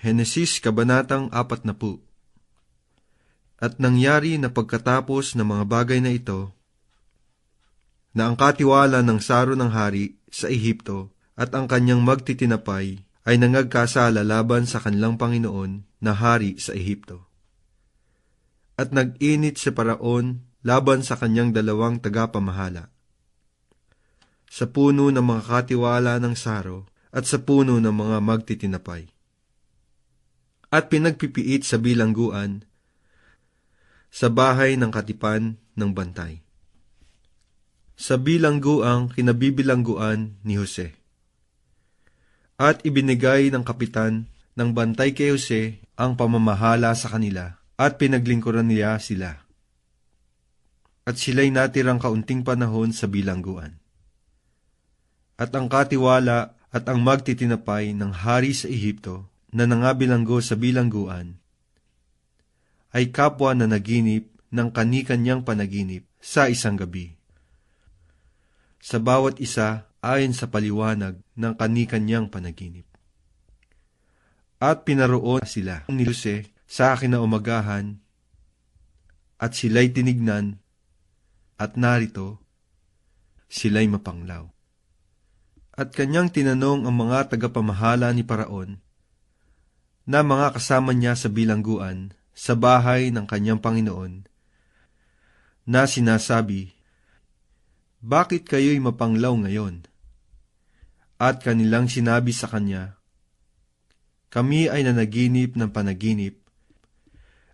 Henesis Kabanatang 40 At nangyari na pagkatapos ng mga bagay na ito, na ang katiwala ng saro ng hari sa Ehipto at ang kanyang magtitinapay ay nangagkasala laban sa kanilang Panginoon na hari sa Ehipto. At nag-init si Paraon laban sa kanyang dalawang tagapamahala. Sa puno ng mga katiwala ng saro at sa puno ng mga magtitinapay at pinagpipiit sa bilangguan sa bahay ng katipan ng bantay. Sa bilangguang kinabibilangguan ni Jose. At ibinigay ng kapitan ng bantay kay Jose ang pamamahala sa kanila at pinaglingkuran niya sila. At sila'y natirang kaunting panahon sa bilangguan. At ang katiwala at ang magtitinapay ng hari sa Ehipto na nangabilanggo sa bilangguan ay kapwa na naginip ng kanikanyang panaginip sa isang gabi. Sa bawat isa ayon sa paliwanag ng kanikanyang panaginip. At pinaroon sila ni Jose sa akin na umagahan at sila'y tinignan at narito sila'y mapanglaw. At kanyang tinanong ang mga tagapamahala ni Paraon na mga kasama niya sa bilangguan sa bahay ng kanyang Panginoon na sinasabi, Bakit kayo'y mapanglaw ngayon? At kanilang sinabi sa kanya, Kami ay nanaginip ng panaginip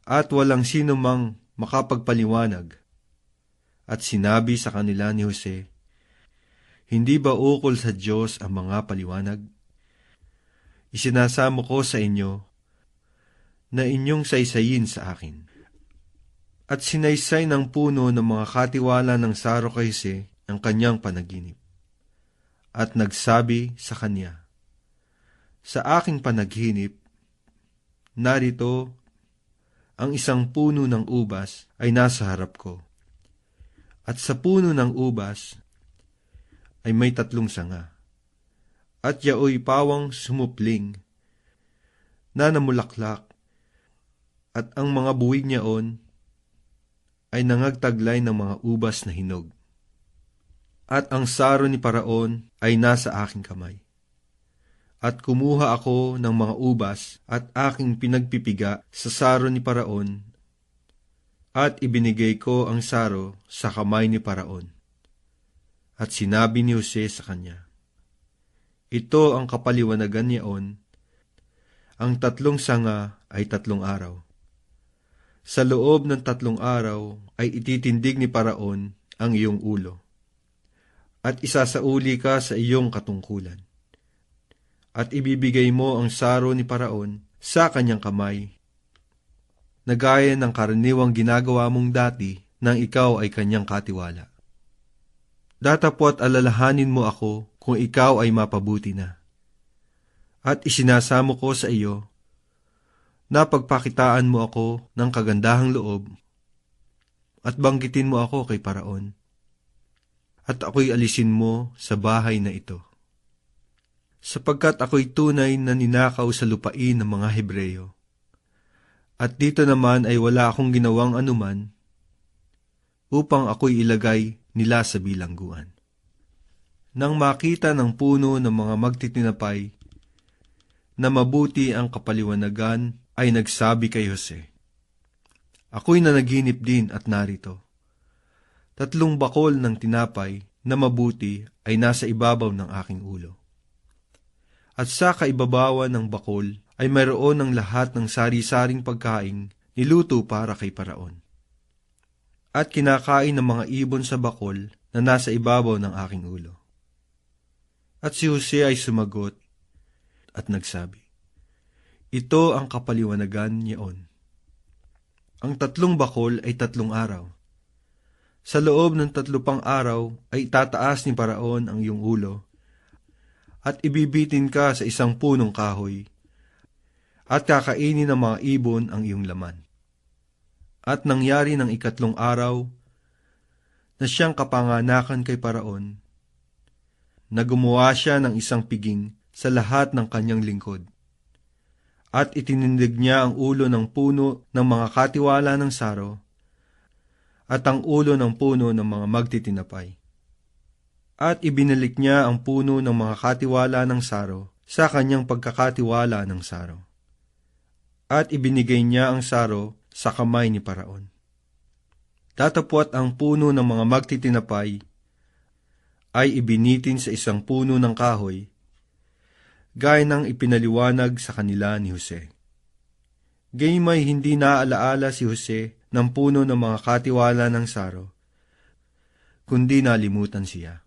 at walang sino mang makapagpaliwanag. At sinabi sa kanila ni Jose, Hindi ba ukol sa Diyos ang mga paliwanag? Isinasamo ko sa inyo na inyong saysayin sa akin. At sinaysay ng puno ng mga katiwala ng Saro kay Jose ang kanyang panaginip. At nagsabi sa kanya, Sa aking panaginip, narito ang isang puno ng ubas ay nasa harap ko. At sa puno ng ubas ay may tatlong sanga at yaoy pawang sumupling na namulaklak at ang mga buwig niyaon ay nangagtaglay ng mga ubas na hinog. At ang saro ni Paraon ay nasa aking kamay. At kumuha ako ng mga ubas at aking pinagpipiga sa saro ni Paraon at ibinigay ko ang saro sa kamay ni Paraon. At sinabi ni Jose sa kanya, ito ang kapaliwanagan niyaon. Ang tatlong sanga ay tatlong araw. Sa loob ng tatlong araw ay ititindig ni Paraon ang iyong ulo. At isasauli ka sa iyong katungkulan. At ibibigay mo ang saro ni Paraon sa kanyang kamay, na gaya ng karaniwang ginagawa mong dati nang ikaw ay kanyang katiwala. Datapot alalahanin mo ako kung ikaw ay mapabuti na. At isinasamo ko sa iyo na pagpakitaan mo ako ng kagandahang loob at banggitin mo ako kay Paraon. At ako'y alisin mo sa bahay na ito. Sapagkat ako'y tunay na ninakaw sa lupain ng mga Hebreyo. At dito naman ay wala akong ginawang anuman upang ako'y ilagay nila sa bilangguan nang makita ng puno ng mga magtitinapay na mabuti ang kapaliwanagan ay nagsabi kay Jose, Ako'y nanaginip din at narito. Tatlong bakol ng tinapay na mabuti ay nasa ibabaw ng aking ulo. At sa kaibabawan ng bakol ay mayroon ng lahat ng sari-saring pagkain niluto para kay Paraon. At kinakain ng mga ibon sa bakol na nasa ibabaw ng aking ulo. At si Jose ay sumagot at nagsabi, Ito ang kapaliwanagan niyaon. Ang tatlong bakol ay tatlong araw. Sa loob ng tatlo pang araw ay itataas ni Paraon ang iyong ulo at ibibitin ka sa isang punong kahoy at kakainin ng mga ibon ang iyong laman. At nangyari ng ikatlong araw na siyang kapanganakan kay Paraon na gumawa siya ng isang piging sa lahat ng kanyang lingkod. At itinindig niya ang ulo ng puno ng mga katiwala ng saro at ang ulo ng puno ng mga magtitinapay. At ibinalik niya ang puno ng mga katiwala ng saro sa kanyang pagkakatiwala ng saro. At ibinigay niya ang saro sa kamay ni Paraon. Tatapwat ang puno ng mga magtitinapay ay ibinitin sa isang puno ng kahoy, gaya ng ipinaliwanag sa kanila ni Jose. Gaymay hindi naaalaala si Jose ng puno ng mga katiwala ng saro, kundi nalimutan siya.